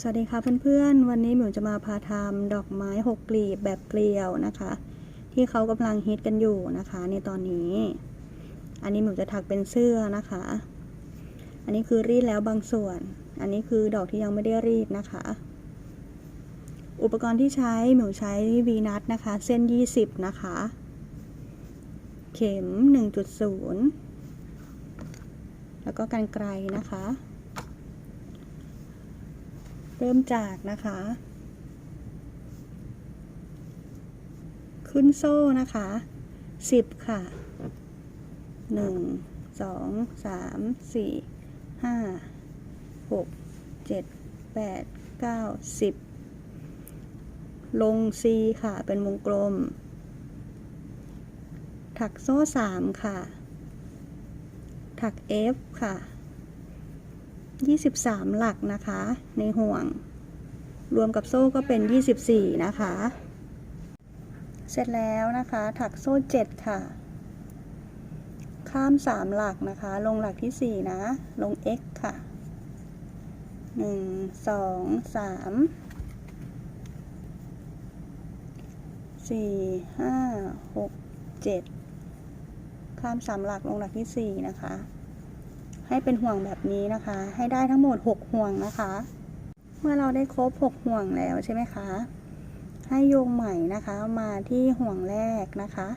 สวัสดีค่ะเพื่อนๆ วันนี้หมิวจะมาพาทำดอกไม้หกกลีบแบบเกลียวนะคะ ที่เขากำลังฮิตกันอยู่นะคะ ในตอนนี้ อันนี้หมิวจะถักเป็นเสื้อนะคะ อันนี้คือรีดแล้วบางส่วน อันนี้คือดอกที่ยังไม่ได้รีดนะคะ อุปกรณ์ที่ใช้หมิวใช้วีนัทนะคะ เส้น 20 นะคะ เข็ม 1.0 แล้วก็กันไกลนะคะ เริ่มจากนะคะ ขึ้นโซ่นะคะสิบค่ะหนึ่งสองสามสี่ห้าหกเจ็ดแปดเก้าสิบลง C ค่ะเป็นวงกลม ถักโซ่สามค่ะ ถัก F ค่ะ 23 หลักนะคะ ในห่วง รวมกับโซ่ก็เป็น 24 นะคะ เสร็จแล้วนะคะ ถักโซ่ 7 ค่ะ ข้าม 3 หลักนะคะ ลงหลักที่ 4 นะ ลง x ค่ะ 1 2 3 4 5 6 7 ข้าม3หลักลงหลักที่ 4 นะคะ ให้เป็นห่วงแบบนี้นะคะ ให้ได้ทั้งหมด 6 ห่วงนะคะ เมื่อเราได้ครบ 6 ห่วงแล้วใช่ไหมคะ ให้โยงใหม่นะคะมาที่ห่วงแรกนะคะ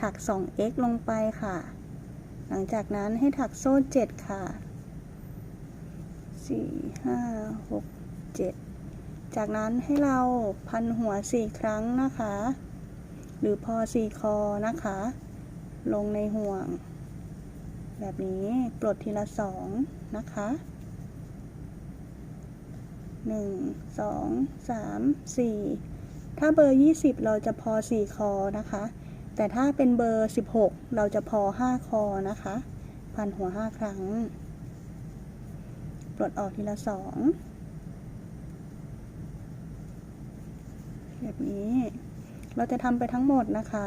ถัก 2x ลงไปค่ะ หลังจากนั้นให้ถักโซ่ 7 ค่ะ 4 5 6 7 จากนั้นให้เราพันหัว 4 ครั้งนะคะ หรือพอ 4 คอนะคะ ลงในห่วง แบบนี้ปลดทีละสองนะคะหนึ่งสองสามสี่ถ้าเบอร์ยี่สิบเราจะพอสี่คอนะคะ แต่ถ้าเป็นเบอร์สิบหกเราจะพอห้าคอนะคะ พันหัวห้าครั้ง ปลดออกทีละสองแบบนี้เราจะทำไปทั้งหมดนะคะ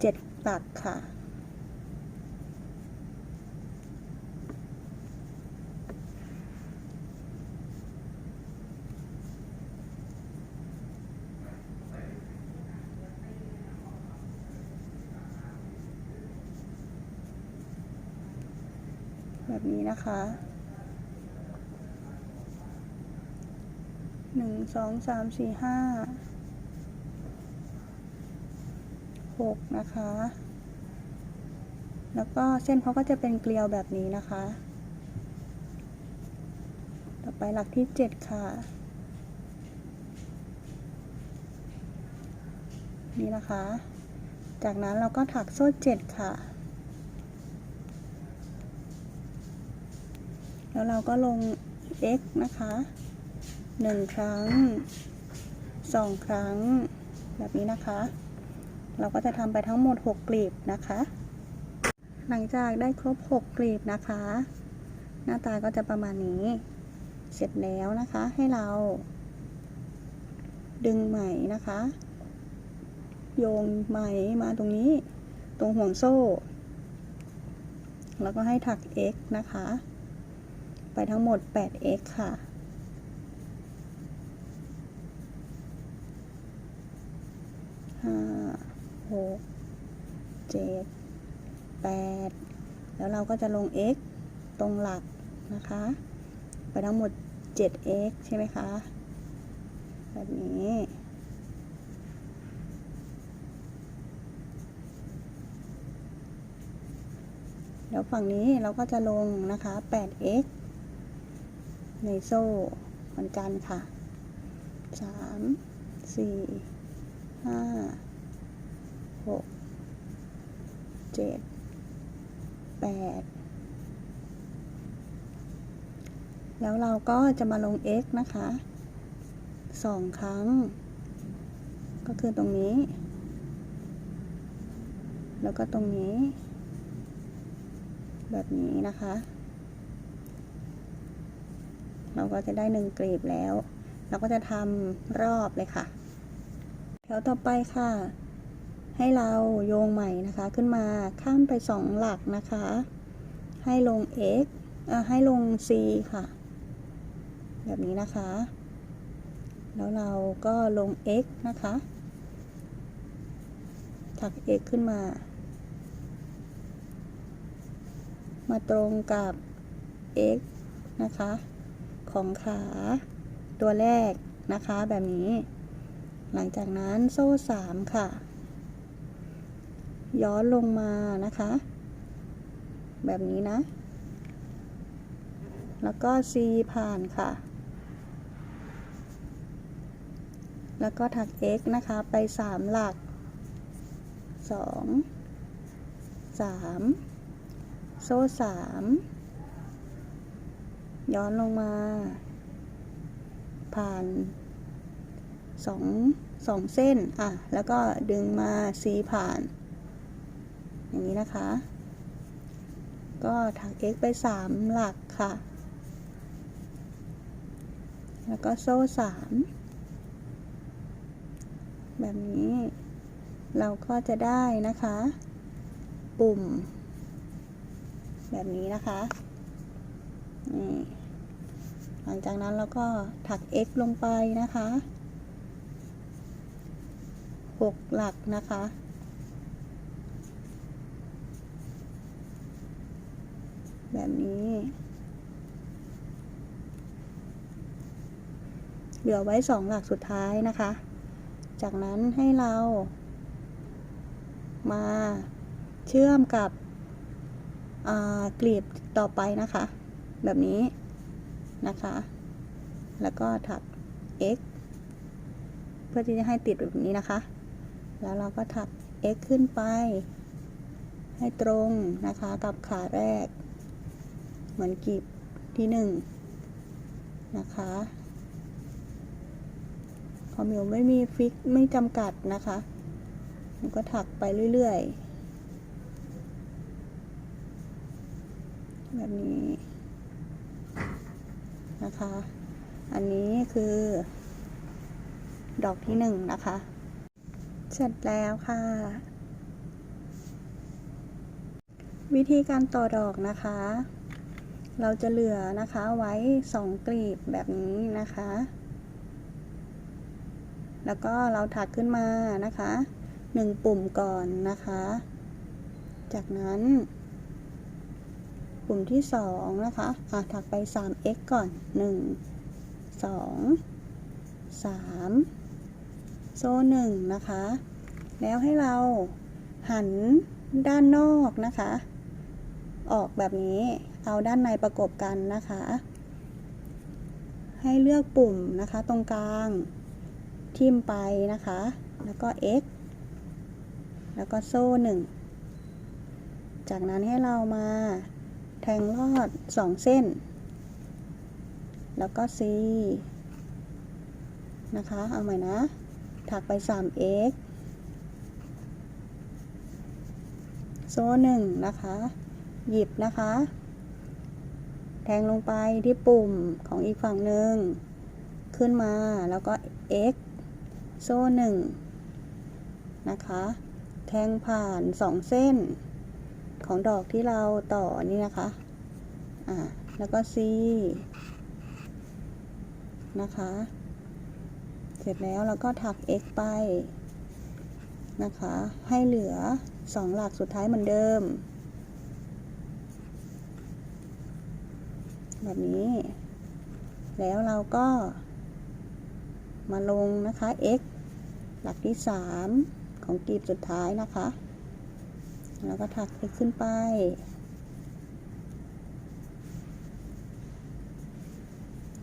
เจ็ดหลักค่ะ นะคะหนึ่งสองสามสี่ห้าหกนะคะ แล้วก็เส้นเขาก็จะเป็นเกลียวแบบนี้นะคะ ต่อไปหลักที่เจ็ดค่ะ นี่นะคะ จากนั้นเราก็ถักโซ่เจ็ดค่ะ แล้วเราก็ลง x นะคะหนึ่งครั้งสองครั้ง แบบนี้นะคะ เราก็จะทำไปทั้งหมด 6 กลีบนะคะ หลังจากได้ครบ 6 กลีบนะคะ หน้าตาก็จะประมาณนี้ เสร็จแล้วนะคะให้เรา ดึงไหมนะคะ โยงไหมมาตรงนี้ ตรงห่วงโซ่ แล้วก็ให้ถัก x นะคะ ไปทั้งหมด 8x ค่ะ ห้า หก เจ็ด แปด แล้วเราก็จะลง x ตรงหลักนะคะ ไปทั้งหมด 7x ใช่ไหมคะ แบบนี้แล้วฝั่งนี้เราก็จะลงนะคะ 8x ในโซ่เหมือนกันค่ะสามสี่ห้าหกเจ็ดแปดแล้วเราก็จะมาลง x นะคะสองครั้ง ก็คือตรงนี้ แล้วก็ตรงนี้ แบบนี้นะคะ เราก็จะได้หนึ่งกลีบแล้ว เราก็จะทำรอบเลยค่ะ แถวต่อไปค่ะ ให้เราโยงใหม่นะคะ ขึ้นมาข้ามไปสองหลักนะคะ ให้ลง x อะให้ลง c ค่ะ แบบนี้นะคะ แล้วเราก็ลง x นะคะถัก x ขึ้นมา มาตรงกับ x นะคะ ของขาตัวแรกนะคะแบบนี้ หลังจากนั้นโซ่สามค่ะ ย้อนลงมานะคะ แบบนี้นะ แล้วก็ C ผ่านค่ะ แล้วก็ถัก x นะคะไป3หลัก2 3โซ่3 ย้อนลงมา ผ่านสองสองเส้น อะ แล้วก็ดึงมา C ผ่าน อย่างนี้นะคะ ก็ถัก x ไป 3 หลักค่ะ แล้วก็โซ่ 3 แบบนี้เราก็จะได้นะคะ ปุ่ม แบบนี้นะคะ นี่ หลังจากนั้นเราก็ถัก x ลงไปนะคะ 6 หลักนะคะ แบบนี้ เหลือไว้สองหลักสุดท้ายนะคะ จากนั้นให้เรามาเชื่อมกับกลีบต่อไปนะคะ แบบนี้ นะคะ แล้วก็ถัก x เพื่อที่จะให้ติดแบบนี้นะคะ แล้วเราก็ถัก x ขึ้นไป ให้ตรงนะคะกับขาแรก เหมือนกลีบที่หนึ่งนะคะพอมิวไม่มีฟิกไม่จำกัดนะคะมิวก็ถักไปเรื่อยๆ แบบนี้ นะคะ อันนี้คือ ดอกที่หนึ่งนะคะ เสร็จแล้วค่ะ วิธีการต่อดอกนะคะ เราจะเหลือนะคะไว้สองกลีบแบบนี้นะคะ แล้วก็เราถักขึ้นมานะคะหนึ่งปุ่มก่อนนะคะ จากนั้น ปุ่มที่สองนะคะะถักไป 3x ก่อน 1 2 3 โซ่หนึ่งนะคะ แล้วให้เราหันด้านนอกนะคะ ออกแบบนี้เอาด้านในประกบกันนะคะ ให้เลือกปุ่มนะคะตรงกลาง ทิมไปนะคะ แล้วก็ x แล้วก็โซ่หนึ่งจากนั้นให้เรามา ทงลอดสองเส้น แล้วก็ C นะคะ เอาใหม่นะ ถักไป 3x โซ่หนึ่งนะคะ หยิบนะคะ แทงลงไปที่ปุ่มของอีกฝั่งหนึ่ง ขึ้นมาแล้วก็ x โซ่หนึ่งนะคะ แทงผ่านสองเส้น ของดอกที่เราต่อนี่นะคะ อ่า แล้วก็ C นะคะ เสร็จแล้วเราก็ถัก x ไปนะคะ ให้เหลือสองหลักสุดท้ายเหมือนเดิม แบบนี้ แล้วเราก็ มาลงนะคะ x หลักที่ 3 ของกลีบสุดท้ายนะคะ แล้วก็ถัก x ขึ้นไป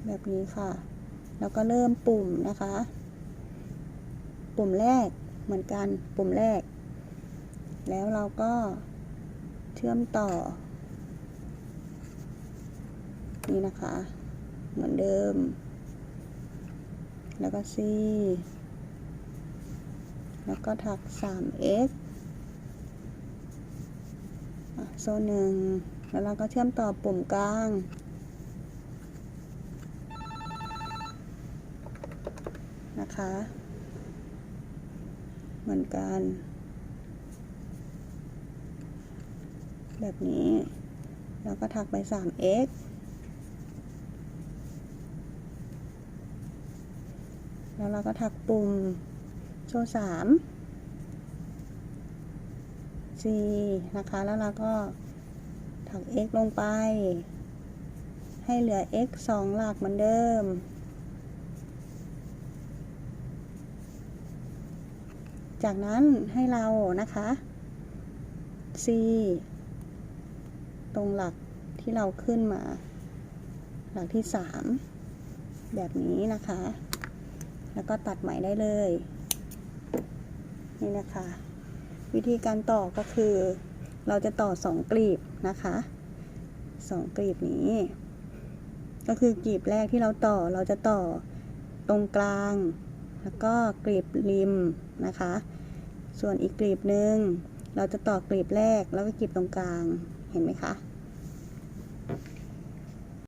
แบบนี้ค่ะ แล้วก็เริ่มปุ่มนะคะ ปุ่มแรกเหมือนกันปุ่มแรก แล้วเราก็เชื่อมต่อ นี่นะคะ เหมือนเดิม แล้วก็ C แล้วก็ถัก 3x โซ่หนึ่งแล้วเราก็เชื่อมต่อปุ่มกลางนะคะ เหมือนกัน แบบนี้แล้วก็ถักไป 3x แล้วเราก็ถักปุ่มโซ่สาม C นะคะ แล้วเราก็ถัก x ลงไป ให้เหลือ x สองหลักเหมือนเดิม จากนั้นให้เรานะคะ C ตรงหลักที่เราขึ้นมา หลักที่สามแบบนี้นะคะ แล้วก็ตัดไหมได้เลย นี่นะคะ วิธีการต่อก็คือ เราจะต่อสองกลีบนะคะสองกลีบนี้ ก็คือกลีบแรกที่เราต่อเราจะต่อตรงกลาง แล้วก็กลีบริมนะคะ ส่วนอีกกลีบหนึ่งเราจะต่อกลีบแรกแล้วก็กลีบตรงกลางเห็นไหมคะ